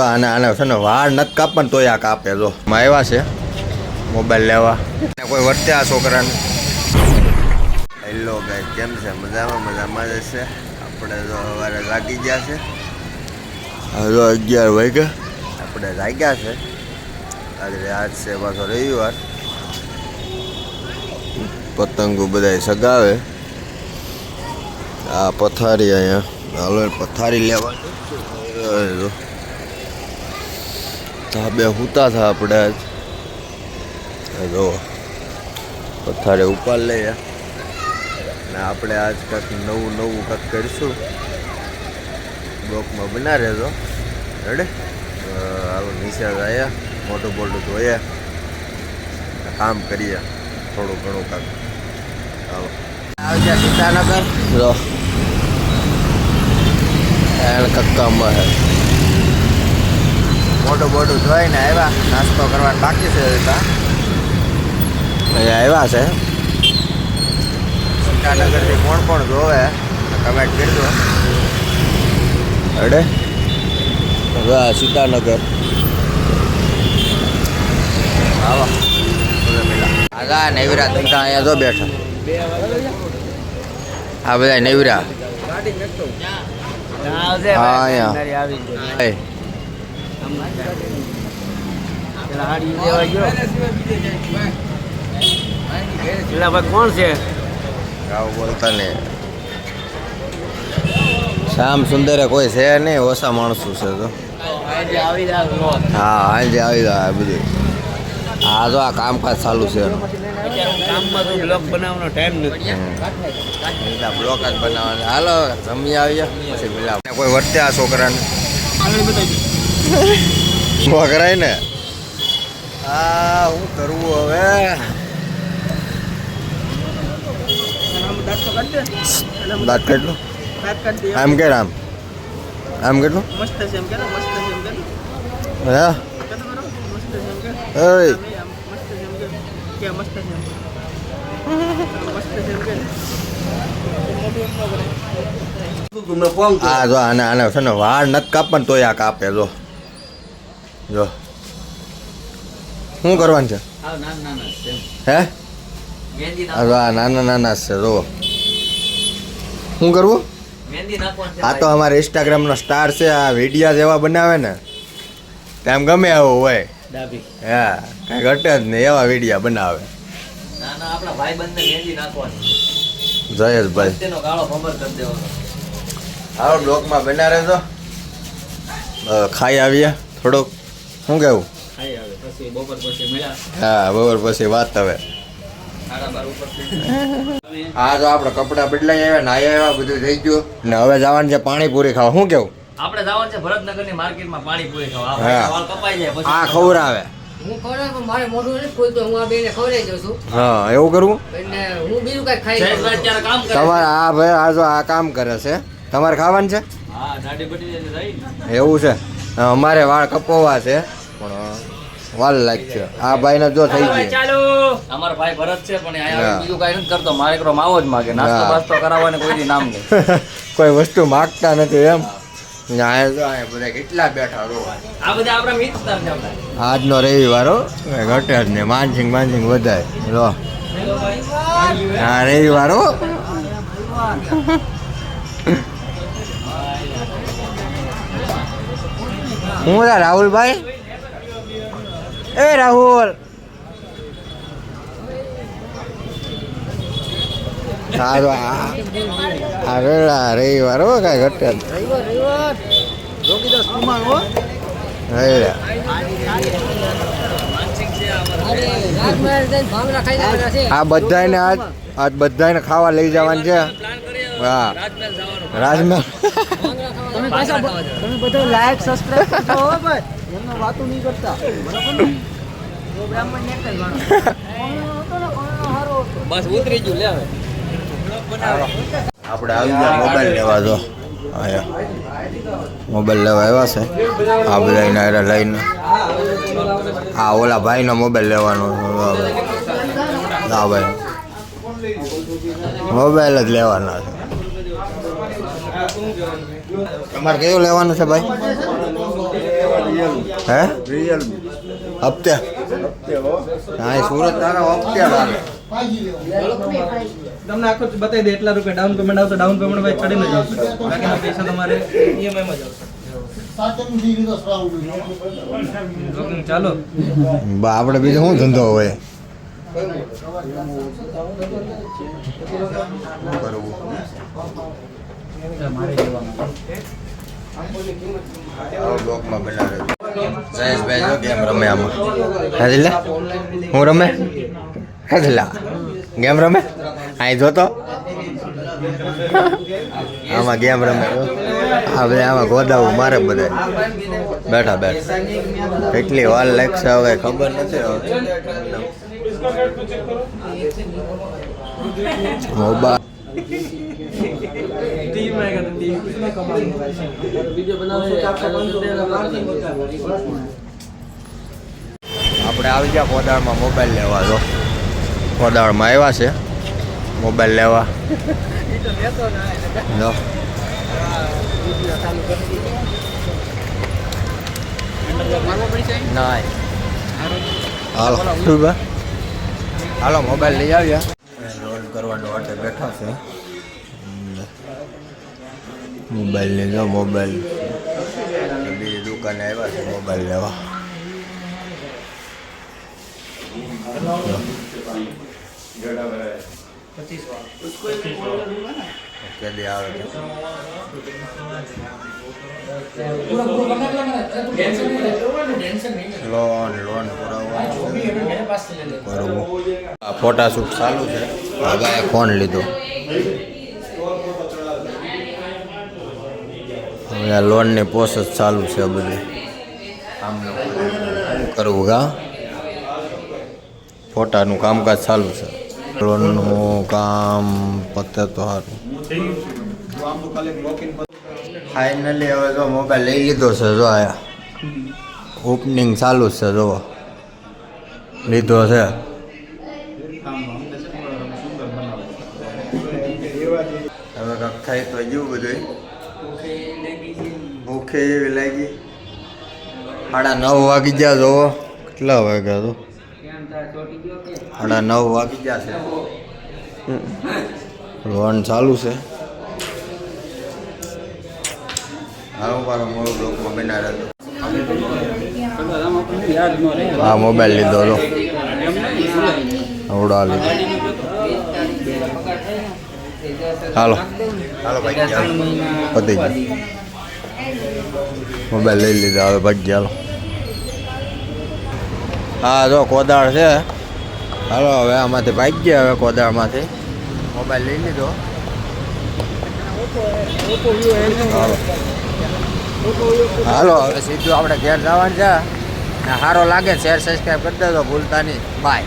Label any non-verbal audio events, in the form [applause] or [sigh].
આને આને છે ને વાળ નથી કાપવા ને તોય આ કાપે. જો માં આવ્યા છે. મોબાઈલ લેવા. કોઈ વર્તે આ છોકરાને. હેલો ગાય કેમ છે? મજામાં? મજામાં જ હશે. આપણે જો સવારે લાગી ગયા છે. હજુ અગિયાર વાગ્યા. આપણે લાગ્યા છે. આજે આજ છે પાછો રવિવાર. પતંગો બધા સગાવે. આ પથારી અહીંયા. હાલો પથારી લેવાની છે. બે ધાબે હુતા થા આપણે આજ. જો પથારે ઉપાડ લઈએ. ને આપણે આજ કંઈક નવું નવું કંઈક કરીશું. બ્લોકમાં બના રહેજો. રેડે? આવું નીચે આવ્યા મોટું મોટું ધોઈએ કામ કરીએ. થોડું ઘણું કામ. ચાલો આવજે સીતાનગર. કક્કામાં હે. મોટું બોઢું ધોઈને આવ્યા. નાસ્તો કરવાનો બાકી છે ત્યાં. અહીંયા આવ્યા છે. સીતાનગરથી કોણ કોણ જોવે કમેન્ટ કરજો. અડે. હવે સીતાનગર. આવો. આજા નેવરા ધંધા અહીંયા જો બેઠા. આ બધા નેવરા. હા અહીંયા. ને. શ્યામ સુંદરે કોઈ છે નહીં, ઓછા માણસો છે તો. હા આજે આવી જાય બધું. હા, જો આ કામકાજ ચાલુ છે. કામમાં તો ટાઈમ બ્લોક બનાવવાના. મિલાવ કોઈ વર્તે છોકરાને. છોકરાય ને? આ હું કરવું હવે? દાંત કેટલું આમ કે આમ? આમ કેટલું? મસ્ત છે એમ કે મસ્ત છે એમ કે હે? મસ્ત છે એમ કે? ઓય. મસ્ત છે એમ કે? કે મસ્ત છે મસ્ત છે એમ કે? આ જો આને આને છે ને વાળ નથી કાપવાનું ને તોય આ કાપે જો. જો. શું કરવાનું છે? હે? આ નાના નાના છે જો શું કરવું? આ તો અમારે ઇન્સ્ટાગ્રામનો સ્ટાર છે આ વિડીયા જેવા બનાવે ને તેમ ગમે આવું હોય. હા કાંઈ ઘટે જ નહીં એવા વિડીયા બનાવે. જયેશભાઈ આવો બ્લોકમાં બના રહેજો ખાઈ આવીએ થોડુંક. શું કેવું હા બપોર પછી હા બરોબર પછી વાત હવે. આ તો આપણે કપડાં બદલાઈ આવ્યા નાઈ આવ્યા બધું થઈ ગયું. ને હવે જવાનું છે પાણીપુરી ખાવા. શું કેવું આપણે જવાનું છે ભરતનગરની માર્કેટમાં પાણીપુરી ખાવા. હા. કપાઈ જાય પછી આ ખવડાવે હું ખવડાવું મારે મોઢું નથી ખોલતું. હું આ બેને ખવડાવી દઉં છું. હા એવું કરવું એટલે હું બીજું કઈ ખાઈ જયેશભાઈ લઉં છું. અત્યારે કામ કરે તમારે આ ભાઈ આ જો આ કામ કરે છે. તમારે ખાવાનું છે? હા દાઢી બટી જાય એવું છે. અમારે વાળ કપોવા છે. પણ વાલ લાગશે. આ ભાઈને જો થઈ ગયું ચાલો. અમારો ભાઈ ભરત છે પણ અહીંયા હા. બીજું કઈ નથી કરતો. મારે એકલો માવો જ માગે. નાસ્તો. બાસ્તો કરાવવાને કોઈ દી નામ નહીં [laughs] કોઈ વસ્તુ માગતા નથી એમ. ને રો આજનો રવિવાર ઘટે જ ને માનસિંગ માનસિંગ વધાય. લો. હા રવિવારો [laughs] હું. રાહુલભાઈ? એ રાહુલ સારું રેલા રવિવાર હો કઈ ઘટે રવિવાર રવિવાર જોગીદાસ કુમાર હો અરે આ બધાને આજ આજ બધાને ખાવા લઈ જવાનું છે હા રાજમહેલ જવાનું રાજમહેલ ભાંગડા ખાવા તમે પાછા તમે બધા લાઈક સબસ્ક્રાઇબ કરજો હો ભાઈ એમનો વાતો નહીં કરતા. બરાબર ને? તો બ્રાહ્મણ ને એક જ ગણો? બસ ઉતરી ગયું લે હવે. આપણે આવી ગયા મોબાઈલ લેવા જો. આયા મોબાઈલ લેવા આવ્યા છે. આ બધા એના લઈને. આ ઓલા ભાઈનો મોબાઈલ લેવાનો છે. આ ભાઈ. મોબાઈલ જ લેવાના છે. તમારે કયો લેવાનું છે ભાઈ? હે? હપ્તે. હા. એ સુરત તારા હપ્તે લાગે તમને આખું બતાવી દે એટલા રૂપિયા ડાઉન પેમેન્ટ આવશે ડાઉન પેમેન્ટ ભાઈ ચડીને જ આવશે. બાકીના પૈસા તમારે ઈએમઆઈમાં જ આવશે. ચાલો. બા આપણે બીજો શું ધંધો હોય? કરવું બ્લોકમાં બનાવે. જયેશભાઈ જો ગેમ રમે આમાં. હાજલા, હું રમે? હાજલા. ગેમ રમે? અહીં જોતો? આમાં ગેમ રમે. બધા આમાં ગોદાવું મારે બધા બેઠા બેઠા. કેટલી વાર લાગશે હવે ખબર નથી હવે. મોબાઈલ. ટીવીમાં એક આપણે આવી ગયા પોદાળમાં મોબાઈલ લેવા તો પોદાળમાં આવ્યા છે. મોબાઈલ લેવા. લો ના હાલો હાલો મોબાઈલ લઈ આવ્યા. રોલ કરવાનો માટે બેઠા છે. મોબાઈલ લીધો મોબાઈલ બીજી દુકાને આવ્યા છે મોબાઈલ લેવા. કેદી આવે છે. લોન લોન કરાવવાનું કરવું આ ફોટા શૂટ ચાલુ છે. ફોન લીધો. આ લોનની પ્રોસેસ ચાલુ છે બધી. કરવું કા? ફોટાનું કામકાજ ચાલુ છે. લોનનું કામ પતે તો સારું ફાઇનલી હવે જો મોબાઈલ લઈ લીધો છે, જો આયા ઓપનિંગ ચાલુ છે, જો. લીધો છે. હવે કાંક થાય તો જેવું બધું ભૂખે એવી લાગી. સાડા નવ વાગી ગયા જોવો. કેટલા વાગ્યા તો? સાડા નવ વાગી ગયા છે. લોન ચાલુ છે. હારું મારો મોડું બ્લોકમાં બના રહેતો હા મોબાઈલ લીધો હતો આવડા લીધો. હાલો. હાલો, ભાઈ પતી ગયું. મોબાઈલ લઈ લીધા, હવે ભાગી હાલો. હા, જો, કોદાળ છે. હાલો, હવે આમાંથી ભાગી ગયા, હવે કોદાળમાંથી. મોબાઈલ લઈ લીધો. હાલો. હવે સીધું આપણે ઘેર જવાનું છે. ને સારો લાગે શેર સબસ્ક્રાઈબ કરી દેજો, ભૂલતા નહીં. બાય